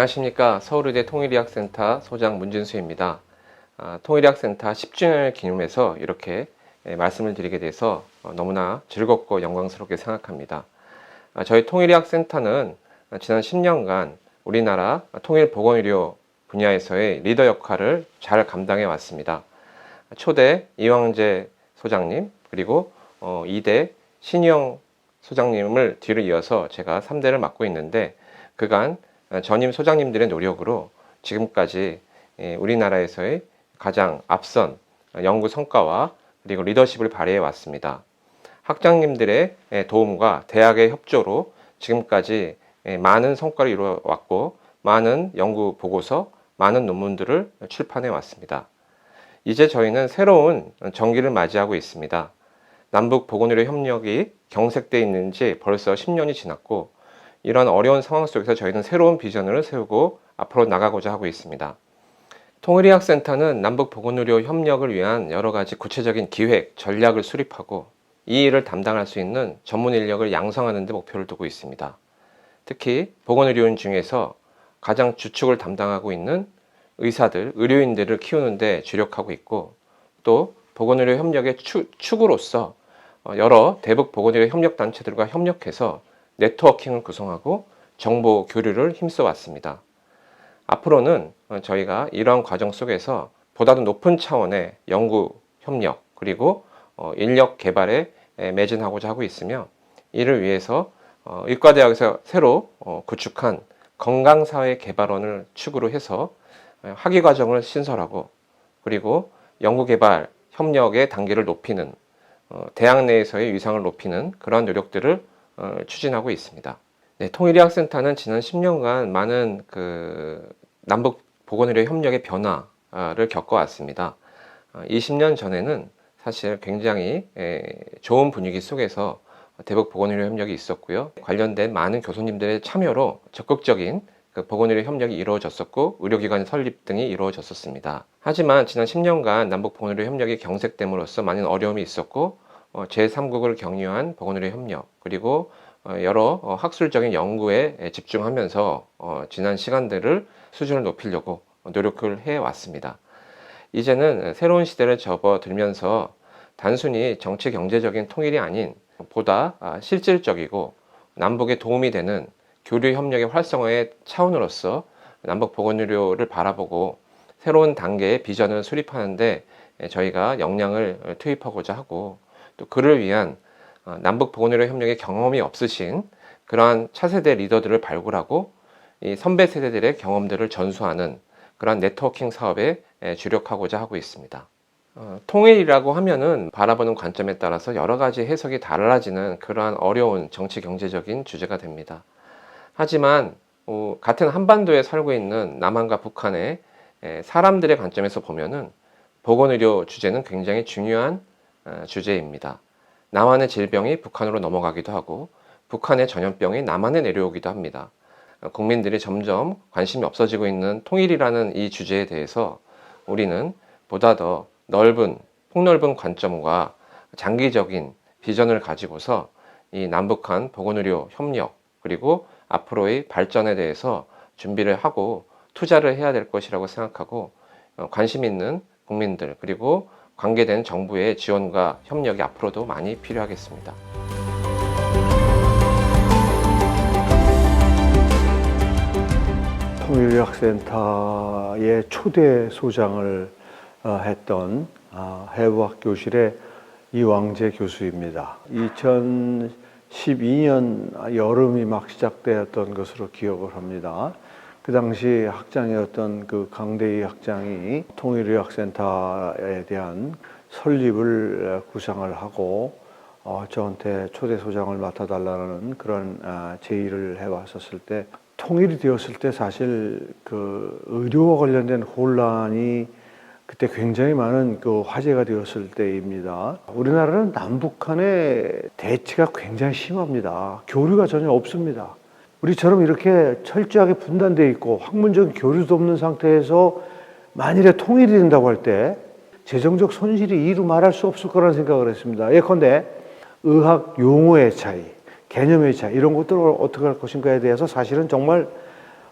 안녕하십니까 서울의대 통일의학센터 소장 문진수입니다. 아, 통일의학센터 10주년을 기념해서 이렇게 예, 말씀을 드리게 돼서 어, 너무나 즐겁고 영광스럽게 생각합니다. 아, 저희 통일의학센터는 지난 10년간 우리나라 통일보건의료 분야에서의 리더 역할을 잘 감당해 왔습니다. 초대 이왕재 소장님 그리고 어, 2대 신영 소장님을 뒤를 이어서 제가 3대를 맡고 있는데 그간 전임 소장님들의 노력으로 지금까지 예, 우리나라에서의 가장 앞선 연구 성과와 그리고 리더십을 발휘해 왔습니다. 학장님들의 예, 도움과 대학의 협조로 지금까지 예, 많은 성과를 이루어 왔고 많은 연구 보고서, 많은 논문들을 출판해 왔습니다. 이제 저희는 새로운 정기를 맞이하고 있습니다. 남북 보건의료 협력이 경색돼 있는지 벌써 10년이 지났고 이런 어려운 상황 속에서 저희는 새로운 비전을 세우고 앞으로 나가고자 하고 있습니다. 통일의학센터는 남북 보건의료 협력을 위한 여러 가지 구체적인 기획, 전략을 수립하고 이 일을 담당할 수 있는 전문 인력을 양성하는 데 목표를 두고 있습니다. 특히 보건의료인 중에서 가장 주축을 담당하고 있는 의사들, 의료인들을 키우는 데 주력하고 있고 또 보건의료 협력의 축, 축으로서 어, 여러 대북 보건의료 협력 단체들과 협력해서 네트워킹을 구성하고 정보 교류를 힘써 왔습니다. 앞으로는 어, 저희가 이러한 과정 속에서 보다도 높은 차원의 연구 협력 그리고 어, 인력 개발에 매진하고자 하고 있으며 이를 위해서 의과대학에서 새로 구축한 건강사회 개발원을 축으로 해서 학위 과정을 신설하고 그리고 연구 개발 협력의 단계를 높이는 어, 대학 내에서의 위상을 높이는 그러한 노력들을 어, 추진하고 있습니다. 네, 통일의학센터는 지난 10년간 많은 그 남북 보건의료 협력의 변화를 겪어왔습니다. 20년 어, 전에는 사실 굉장히 좋은 분위기 속에서 대북 보건의료 협력이 있었고요. 관련된 많은 교수님들의 참여로 적극적인 그 보건의료 협력이 이루어졌었고 의료기관 설립 등이 이루어졌었습니다. 하지만 지난 10년간 남북 보건의료 협력이 경색됨으로써 많은 어려움이 있었고 어, 제3국을 경유한 보건의료 협력 그리고 어, 여러 어, 학술적인 연구에 집중하면서 어, 지난 시간들을 수준을 높이려고 노력을 해 왔습니다. 이제는 새로운 시대를 접어들면서 단순히 정치 경제적인 통일이 아닌 보다 아, 실질적이고 남북에 도움이 되는 교류 협력의 활성화의 차원으로서 남북 보건의료를 바라보고 새로운 단계의 비전을 수립하는데 저희가 역량을 투입하고자 하고 또 그를 위한 어, 남북 보건의료 협력의 경험이 없으신 그러한 차세대 리더들을 발굴하고 이 선배 세대들의 경험들을 전수하는 그러한 네트워킹 사업에 주력하고자 하고 있습니다. 어, 통일이라고 하면은 바라보는 관점에 따라서 여러 가지 해석이 달라지는 그러한 어려운 정치 경제적인 주제가 됩니다. 하지만 어, 같은 한반도에 살고 있는 남한과 북한의 에, 사람들의 관점에서 보면은 보건의료 주제는 굉장히 중요한 어, 주제입니다. 남한의 질병이 북한으로 넘어가기도 하고 북한의 전염병이 남한에 내려오기도 합니다. 어, 국민들이 점점 관심이 없어지고 있는 통일이라는 이 주제에 대해서 우리는 보다 더 넓은 폭넓은 관점과 장기적인 비전을 가지고서 이 남북한 보건의료 협력 그리고 앞으로의 발전에 대해서 준비를 하고 투자를 해야 될 것이라고 생각하고 어, 관심 있는 국민들 그리고 관계된 정부의 지원과 협력이 앞으로도 많이 필요하겠습니다. 통일의학센터의 초대 소장을 어, 했던 아, 해부학 교실의 이왕재 교수입니다. 2012년 여름이 막 시작되었던 것으로 기억을 합니다. 그 당시 학장이었던 그 강대희 학장이 통일의학센터에 대한 설립을 구상을 하고 어, 저한테 초대 소장을 맡아달라는 그런 아, 제의를 해왔었을 때 통일이 되었을 때 사실 그 의료와 관련된 혼란이 그때 굉장히 많은 그 화제가 되었을 때입니다. 우리나라는 남북한의 대치가 굉장히 심합니다. 교류가 전혀 없습니다. 우리처럼 이렇게 철저하게 분단되어 있고 학문적인 교류도 없는 상태에서 만일에 통일이 된다고 할 때 재정적 손실이 이루 말할 수 없을 거라는 생각을 했습니다. 예컨대 의학 용어의 차이, 개념의 차이 이런 것들을 어떻게 할 것인가에 대해서 사실은 정말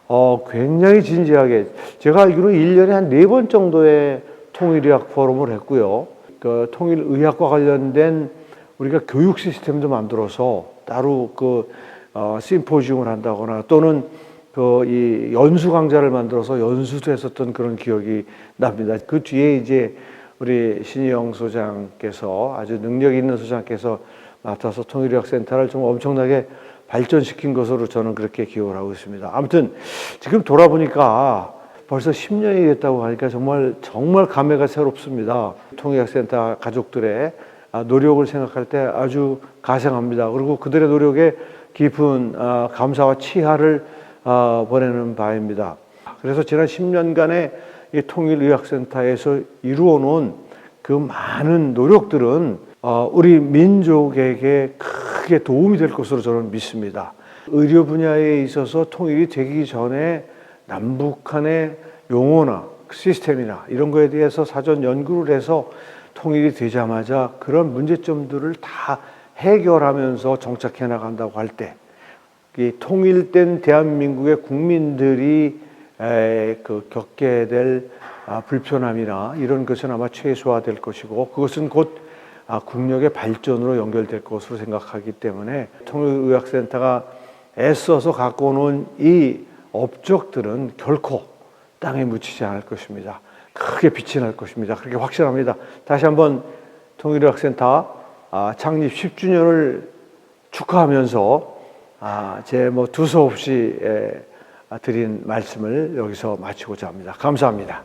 어, 굉장히 진지하게 제가 알기로 1년에 한 네 번 정도의 통일의학 포럼을 했고요. 그 통일의학과 관련된 우리가 교육 시스템도 만들어서 따로 그 어, 심포지움을 한다거나 또는 그 이 연수 강좌를 만들어서 연수도 했었던 그런 기억이 납니다. 그 뒤에 이제 우리 신희영 소장께서 아주 능력 있는 소장께서 맡아서 통일의학센터를 좀 엄청나게 발전시킨 것으로 저는 그렇게 기억을 하고 있습니다. 아무튼 지금 돌아보니까 벌써 10년이 됐다고 하니까 정말 정말 감회가 새롭습니다. 통일학센터 가족들의 아, 노력을 생각할 때 아주 가상합니다. 그리고 그들의 노력에 깊은 아, 감사와 치하를 아, 보내는 바입니다. 그래서 지난 10년간의 이 통일의학센터에서 이루어 놓은 그 많은 노력들은 어, 우리 민족에게 크게 도움이 될 것으로 저는 믿습니다. 의료 분야에 있어서 통일이 되기 전에 남북한의 용어나 시스템이나 이런 거에 대해서 사전 연구를 해서 통일이 되자마자 그런 문제점들을 다 해결하면서 정착해 나간다고 할 때, 이 통일된 대한민국의 국민들이 에, 그 겪게 될 아, 불편함이나 이런 것은 아마 최소화될 것이고 그것은 곧 아, 국력의 발전으로 연결될 것으로 생각하기 때문에 통일의학센터가 애써서 갖고 오는 이 업적들은 결코 땅에 묻히지 않을 것입니다. 크게 빛이 날 것입니다. 그렇게 확신합니다. 다시 한번 통일의학센터 아, 창립 10주년을 축하하면서 아, 제 뭐 두서 없이 에, 아, 드린 말씀을 여기서 마치고자 합니다. 감사합니다.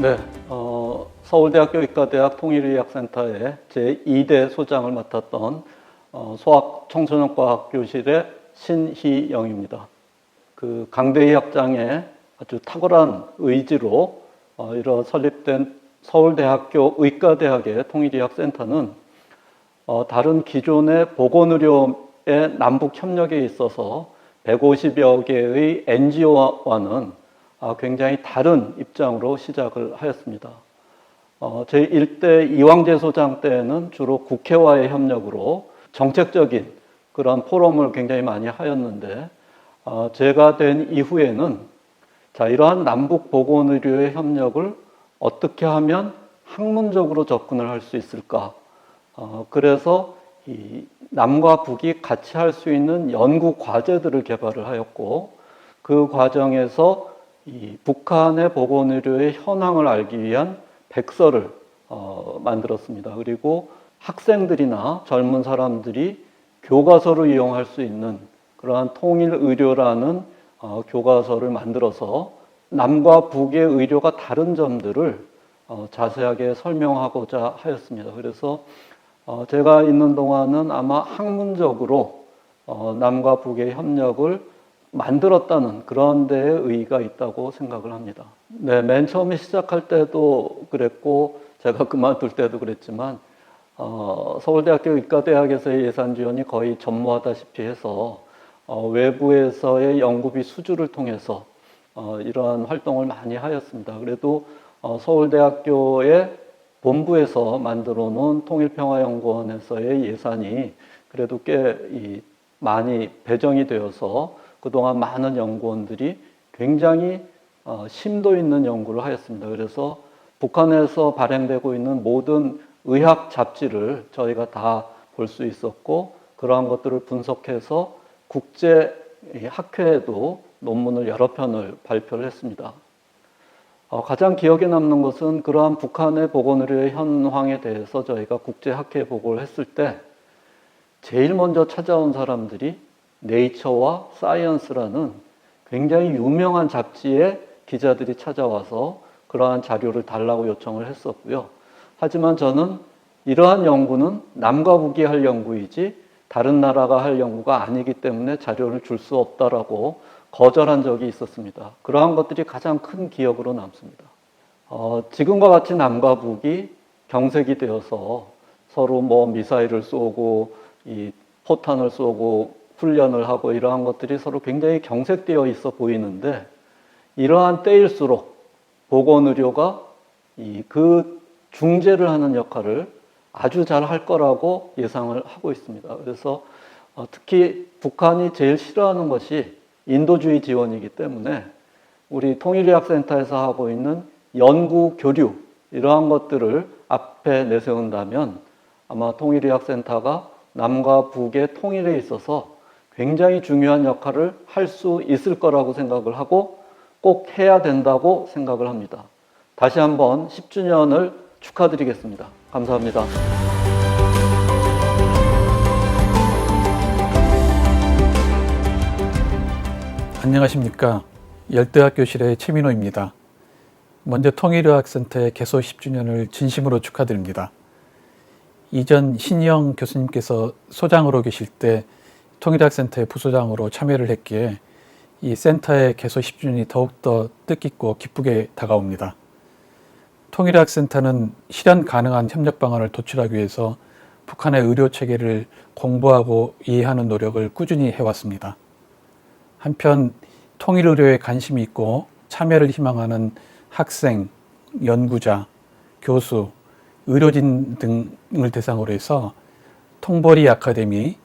네, 어, 서울대학교 의과대학 통일의학센터의 제2대 소장을 맡았던 어, 소학 청소년과학 교실의 신희영입니다. 그 강대희 학장의 아주 탁월한 의지로 어, 이런 설립된 서울대학교 의과대학의 통일의학센터는 어, 다른 기존의 보건의료의 남북 협력에 있어서 150여 개의 NGO와는 아, 굉장히 다른 입장으로 시작을 하였습니다. 어, 제 1대 이왕재 소장 때는 주로 국회와의 협력으로 정책적인 그런 포럼을 굉장히 많이 하였는데, 어, 제가 된 이후에는 자, 이러한 남북 보건 의료의 협력을 어떻게 하면 학문적으로 접근을 할 수 있을까? 어, 그래서 이 남과 북이 같이 할 수 있는 연구 과제들을 개발을 하였고, 그 과정에서 이 북한의 보건 의료의 현황을 알기 위한 백서를 어, 만들었습니다. 그리고 학생들이나 젊은 사람들이 교과서를 이용할 수 있는 그러한 통일 의료라는 어, 교과서를 만들어서 남과 북의 의료가 다른 점들을 어, 자세하게 설명하고자 하였습니다. 그래서 어, 제가 있는 동안은 아마 학문적으로 어, 남과 북의 협력을 만들었다는 그런 데에 의의가 있다고 생각을 합니다. 네, 맨 처음에 시작할 때도 그랬고 제가 그만둘 때도 그랬지만 어, 서울대학교 의과대학에서의 예산 지원이 거의 전무하다시피 해서 어, 외부에서의 연구비 수주를 통해서 어, 이러한 활동을 많이 하였습니다. 그래도 어, 서울대학교의 본부에서 만들어 놓은 통일평화연구원에서의 예산이 그래도 꽤 이, 많이 배정이 되어서 그동안 많은 연구원들이 굉장히 어, 심도 있는 연구를 하였습니다. 그래서 북한에서 발행되고 있는 모든 의학 잡지를 저희가 다 볼 수 있었고 그러한 것들을 분석해서 국제 학회에도 논문을 여러 편을 발표를 했습니다. 어, 가장 기억에 남는 것은 그러한 북한의 보건의료의 현황에 대해서 저희가 국제 학회 보고를 했을 때 제일 먼저 찾아온 사람들이 네이처와 사이언스라는 굉장히 유명한 잡지에 기자들이 찾아와서 그러한 자료를 달라고 요청을 했었고요. 하지만 저는 이러한 연구는 남과 북이 할 연구이지 다른 나라가 할 연구가 아니기 때문에 자료를 줄 수 없다라고 거절한 적이 있었습니다. 그러한 것들이 가장 큰 기억으로 남습니다. 어, 지금과 같이 남과 북이 경색이 되어서 서로 뭐 미사일을 쏘고 이 포탄을 쏘고 훈련을 하고 이러한 것들이 서로 굉장히 경색되어 있어 보이는데 이러한 때일수록 보건의료가 이 그 중재를 하는 역할을 아주 잘 할 거라고 예상을 하고 있습니다. 그래서 어, 특히 북한이 제일 싫어하는 것이 인도주의 지원이기 때문에 우리 통일의학센터에서 하고 있는 연구 교류 이러한 것들을 앞에 내세운다면 아마 통일의학센터가 남과 북의 통일에 있어서 굉장히 중요한 역할을 할 수 있을 거라고 생각을 하고 꼭 해야 된다고 생각을 합니다. 다시 한번 10주년을 축하드리겠습니다. 감사합니다. 안녕하십니까. 열대학교실의 최민호입니다. 먼저 통일의학센터의 개소 10주년을 진심으로 축하드립니다. 이전 신영 교수님께서 소장으로 계실 때 통일의학센터의 부소장으로 참여를 했기에 이 센터의 개소 10주년이 더욱더 뜻깊고 기쁘게 다가옵니다. 통일의학센터는 실현 가능한 협력 방안을 도출하기 위해서 북한의 의료 체계를 공부하고 이해하는 노력을 꾸준히 해왔습니다. 한편 통일 의료에 관심이 있고 참여를 희망하는 학생, 연구자, 교수, 의료진 등을 대상으로 해서 통보리 아카데미,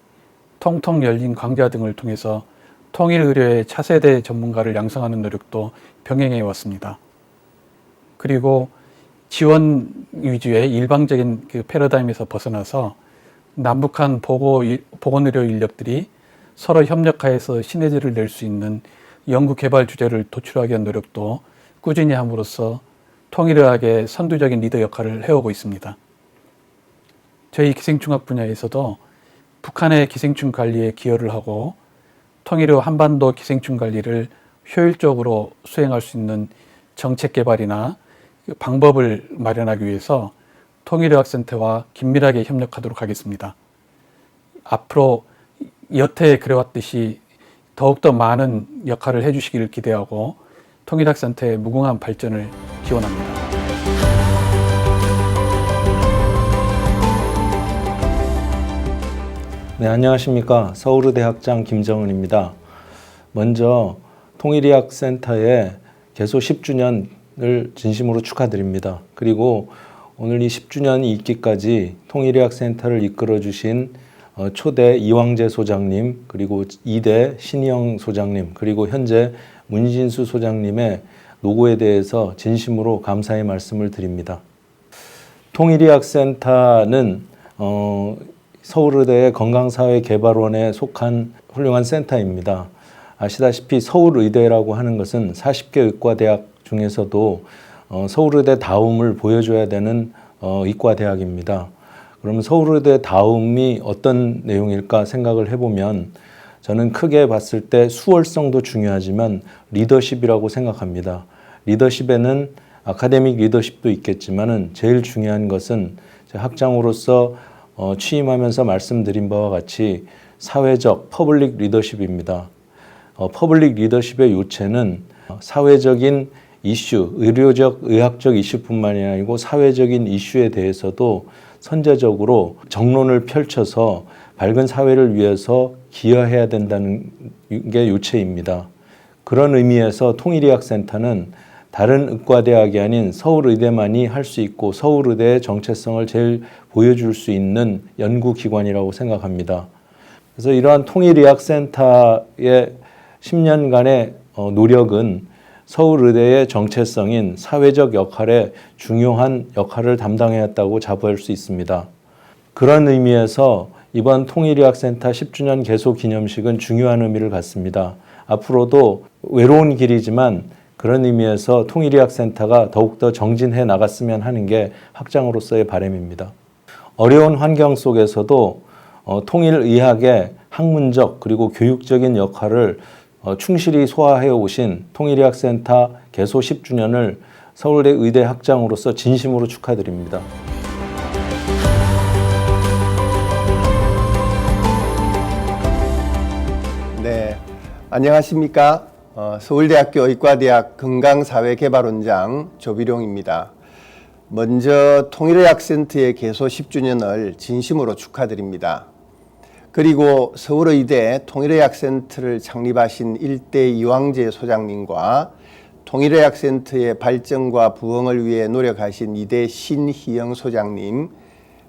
통통 열린 강좌 등을 통해서 통일 의료의 차세대 전문가를 양성하는 노력도 병행해 왔습니다. 그리고 지원 위주의 일방적인 그 패러다임에서 벗어나서 남북한 보고 보건의료 인력들이 서로 협력하여서 시너지를 낼 수 있는 연구 개발 주제를 도출하기 위한 노력도 꾸준히 함으로써 통일의학의 선두적인 리더 역할을 해오고 있습니다. 저희 기생충학 분야에서도 북한의 기생충 관리에 기여를 하고 통일의 한반도 기생충 관리를 효율적으로 수행할 수 있는 정책 개발이나 그 방법을 마련하기 위해서 통일의학센터와 긴밀하게 협력하도록 하겠습니다. 앞으로 여태 그래왔듯이 더욱더 많은 역할을 해주시기를 기대하고 통일학센터의 무궁한 발전을 기원합니다. 네, 안녕하십니까. 서울의대 학장 김정은입니다. 먼저 통일의학센터의 개소 10주년 을 진심으로 축하드립니다. 그리고 오늘 이 10주년이 있기까지 통일의학센터를 이끌어 주신 어, 초대 이왕재 소장님, 그리고 2대 신희영 소장님, 그리고 현재 문진수 소장님의 노고에 대해서 진심으로 감사의 말씀을 드립니다. 통일의학센터는 어, 서울의대의 건강사회개발원에 속한 훌륭한 센터입니다. 아시다시피 서울의대라고 하는 것은 40개 의과대학 중에서도 어, 서울의대 다움을 보여줘야 되는 어, 의과대학입니다. 그러면 서울의대 다음이 어떤 내용일까 생각을 해보면 저는 크게 봤을 때 수월성도 중요하지만 리더십이라고 생각합니다. 리더십에는 아카데믹 리더십도 있겠지만은 제일 중요한 것은 학장으로서 어, 취임하면서 말씀드린 바와 같이 사회적 퍼블릭 리더십입니다. 어, 퍼블릭 리더십의 요체는 사회적인 이슈, 의료적, 의학적 이슈뿐만이 아니고 사회적인 이슈에 대해서도 선제적으로 정론을 펼쳐서 밝은 사회를 위해서 기여해야 된다는 게 요체입니다. 그런 의미에서 통일의학센터는 다른 의과대학이 아닌 서울의대만이 할 수 있고 서울의대의 정체성을 제일 보여줄 수 있는 연구기관이라고 생각합니다. 그래서 이러한 통일의학센터의 10년간의 어, 노력은 서울의대의 정체성인 사회적 역할에 중요한 역할을 담당해왔다고 자부할 수 있습니다. 그런 의미에서 이번 통일의학센터 10주년 개소 기념식은 중요한 의미를 갖습니다. 앞으로도 외로운 길이지만 그런 의미에서 통일의학센터가 더욱더 정진해 나갔으면 하는 게 학장으로서의 바람입니다. 어려운 환경 속에서도 어, 통일의학의 학문적 그리고 교육적인 역할을 어, 충실히 소화해 오신 통일의학센터 개소 10주년을 서울대 의대 학장으로서 진심으로 축하드립니다. 네, 안녕하십니까. 어, 서울대학교 의과대학 건강사회개발원장 조비룡입니다. 먼저 통일의학센터의 개소 10주년을 진심으로 축하드립니다. 그리고 서울의대 통일의학 센터를 창립하신 일대 이왕재 소장님과 통일의학 센터의 발전과 부흥을 위해 노력하신 이대 신희영 소장님,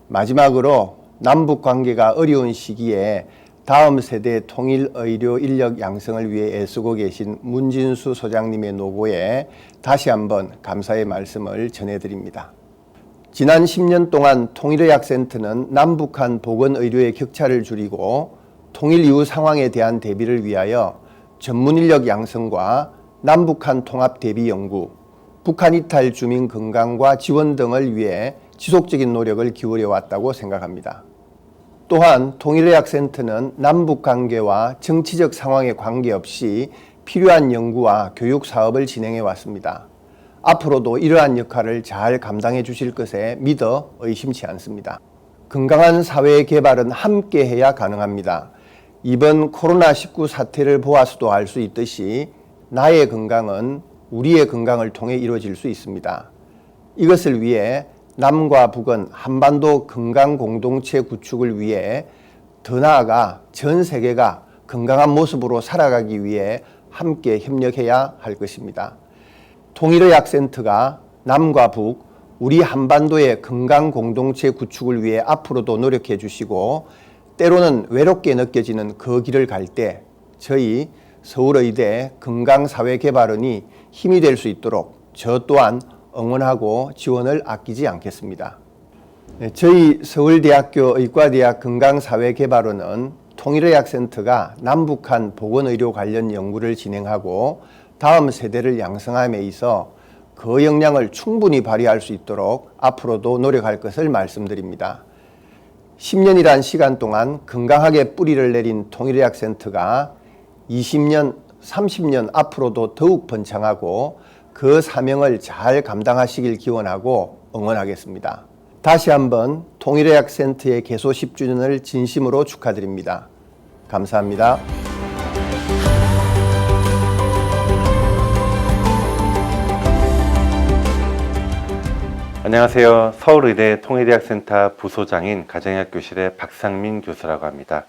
마지막으로 남북 관계가 어려운 시기에 다음 세대 통일 의료 인력 양성을 위해 애쓰고 계신 문진수 소장님의 노고에 다시 한번 감사의 말씀을 전해드립니다. 지난 10년 동안 통일의학센터는 남북한 보건의료의 격차를 줄이고 통일 이후 상황에 대한 대비를 위하여 전문 인력 양성과 남북한 통합 대비 연구, 북한 이탈 주민 건강과 지원 등을 위해 지속적인 노력을 기울여 왔다고 생각합니다. 또한 통일의학센터는 남북 관계와 정치적 상황에 관계없이 필요한 연구와 교육 사업을 진행해 왔습니다. 앞으로도 이러한 역할을 잘 감당해 주실 것에 믿어 의심치 않습니다. 건강한 사회의 개발은 함께 해야 가능합니다. 이번 코로나19 사태를 보아서도 알 수 있듯이 나의 건강은 우리의 건강을 통해 이루어질 수 있습니다. 이것을 위해 남과 북은 한반도 건강 공동체 구축을 위해 더 나아가 전 세계가 건강한 모습으로 살아가기 위해 함께 협력해야 할 것입니다. 통일의학센터가 남과 북, 우리 한반도의 건강 공동체 구축을 위해 앞으로도 노력해 주시고 때로는 외롭게 느껴지는 그 길을 갈 때 저희 서울의대 건강사회개발원이 힘이 될 수 있도록 저 또한 응원하고 지원을 아끼지 않겠습니다. 네, 저희 서울대학교 의과대학 건강사회개발원은 통일의학센터가 남북한 보건의료 관련 연구를 진행하고 다음 세대를 양성함에 있어 그 역량을 충분히 발휘할 수 있도록 앞으로도 노력할 것을 말씀드립니다. 10년이란 시간 동안 건강하게 뿌리를 내린 통일의학 센터가 20년, 30년 앞으로도 더욱 번창하고 그 사명을 잘 감당하시길 기원하고 응원하겠습니다. 다시 한번 통일의학 센터의 개소 10주년을 진심으로 축하드립니다. 감사합니다. 안녕하세요. 서울의대 통일의학센터 부소장인 가정의학 교실의 박상민 교수라고 합니다.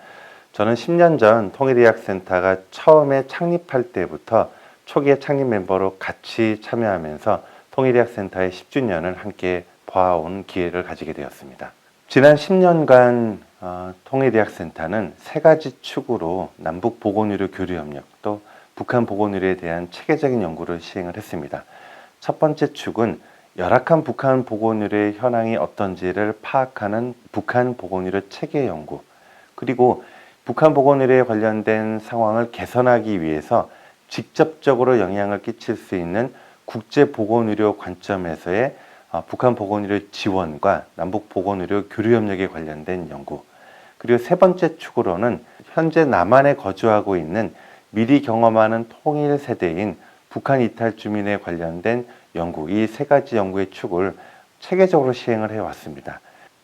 저는 10년 전 통일의학센터가 처음에 창립할 때부터 초기의 창립 멤버로 같이 참여하면서 통일의학센터의 10주년을 함께 봐온 기회를 가지게 되었습니다. 지난 10년간 어, 통일의학센터는 세 가지 축으로 남북 보건의료 교류 협력 또 북한 보건의료에 대한 체계적인 연구를 시행을 했습니다. 첫 번째 축은 열악한 북한 보건의료의 현황이 어떤지를 파악하는 북한 보건의료 체계 연구 그리고 북한 보건의료에 관련된 상황을 개선하기 위해서 직접적으로 영향을 끼칠 수 있는 국제 보건의료 관점에서의 어, 북한 보건의료 지원과 남북 보건의료 교류 협력에 관련된 연구 그리고 세 번째 축으로는 현재 남한에 거주하고 있는 미리 경험하는 통일 세대인 북한 이탈 주민에 관련된 연구 이 세 가지 연구의 축을 체계적으로 시행을 해왔습니다.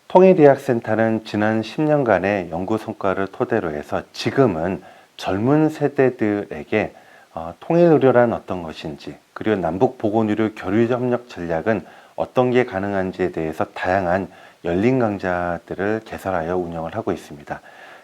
통일의학센터는 지난 10년간의 연구 성과를 토대로 해서 지금은 젊은 세대들에게 어, 통일의료란 어떤 것인지 그리고 남북 보건의료 교류 협력 전략은 어떤 게 가능한지에 대해서 다양한 열린 강좌들을 개설하여 운영을 하고 있습니다.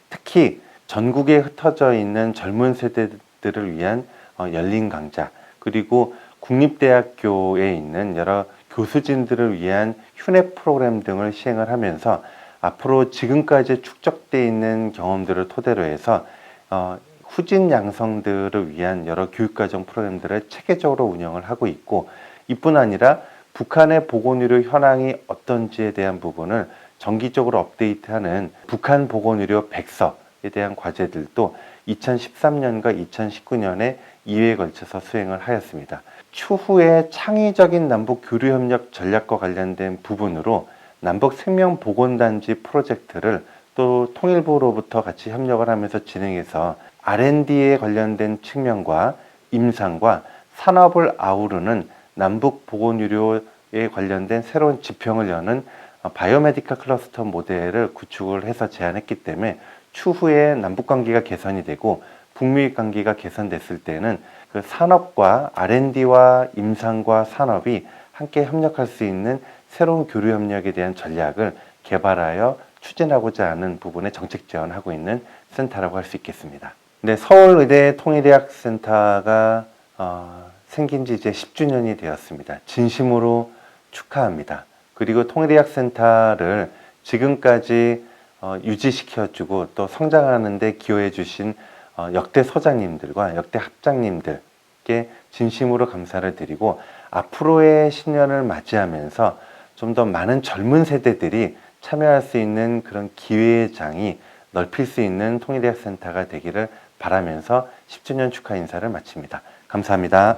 특히 전국에 흩어져 있는 젊은 세대들을 위한 어, 열린 강좌 그리고 국립대학교에 있는 여러 교수진들을 위한 휴내 프로그램 등을 시행을 하면서 앞으로 지금까지 축적돼 있는 경험들을 토대로 해서 어, 후진 양성들을 위한 여러 교육과정 프로그램들을 체계적으로 운영을 하고 있고 이뿐 아니라 북한의 보건의료 현황이 어떤지에 대한 부분을 정기적으로 업데이트하는 북한 보건의료 백서에 대한 과제들도 2013년과 2019년에 2회에 걸쳐서 수행을 하였습니다. 추후에 창의적인 남북 교류 협력 전략과 관련된 부분으로 남북 생명 보건단지 프로젝트를 또 통일부로부터 같이 협력을 하면서 진행해서 R&D에 관련된 측면과 임상과 산업을 아우르는 남북 보건 의료에 관련된 새로운 지평을 여는 바이오메디카 클러스터 모델을 구축을 해서 제안했기 때문에 추후에 남북 관계가 개선이 되고 북미 관계가 개선됐을 때는 그 산업과 R&D와 임상과 산업이 함께 협력할 수 있는 새로운 교류 협력에 대한 전략을 개발하여 추진하고자 하는 부분에 정책 지원하고 있는 센터라고 할 수 있겠습니다. 네, 서울의대 통일의학센터가 어, 생긴 지 이제 10주년이 되었습니다. 진심으로 축하합니다. 그리고 통일의학센터를 지금까지 어, 유지시켜주고 또 성장하는 데 기여해 주신 어, 역대 소장님들과 역대 학장님들께 진심으로 감사를 드리고 앞으로의 신년을 맞이하면서 좀 더 많은 젊은 세대들이 참여할 수 있는 그런 기회의 장이 넓힐 수 있는 통일대학센터가 되기를 바라면서 10주년 축하 인사를 마칩니다. 감사합니다.